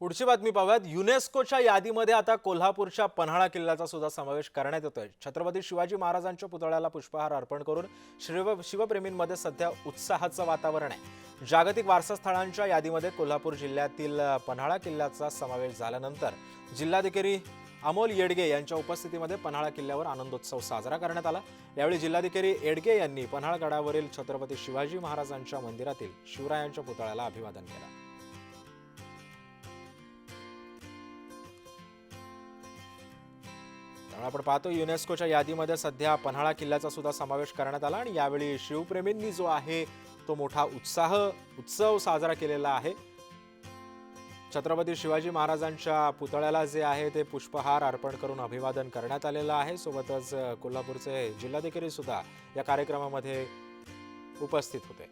पुढची बातमी पाहूयात. युनेस्कोच्या यादीमध्ये आता कोल्हापूरच्या पन्हाळा किल्ल्याचा सुद्धा समावेश करण्यात येतोय. छत्रपती शिवाजी महाराजांच्या पुतळ्याला पुष्पहार अर्पण करून शिव शिवप्रेमींमध्ये सध्या उत्साहाचं वातावरण आहे. जागतिक वारसा स्थळांच्या यादीमध्ये कोल्हापूर जिल्ह्यातील पन्हाळा किल्ल्याचा समावेश झाल्यानंतर जिल्हाधिकारी अमोल येडगे यांच्या उपस्थितीमध्ये पन्हाळा किल्ल्यावर आनंदोत्सव साजरा करण्यात आला. यावेळी जिल्हाधिकारी येडगे यांनी पन्हाळगडावरील छत्रपती शिवाजी महाराजांच्या मंदिरातील शिवरायांच्या पुतळ्याला अभिवादन केलं. त्यामुळे आपण पाहतो युनेस्कोच्या यादीमध्ये सध्या पन्हाळा किल्ल्याचा सुद्धा समावेश करण्यात आला आणि यावेळी शिवप्रेमींनी जो आहे तो मोठा उत्साह उत्सव साजरा केलेला आहे. छत्रपती शिवाजी महाराजांच्या पुतळ्याला जे आहे ते पुष्पहार अर्पण करून अभिवादन करण्यात आलेलं आहे. सोबतच कोल्हापूरचे जिल्हाधिकारी सुद्धा या कार्यक्रमामध्ये उपस्थित होते.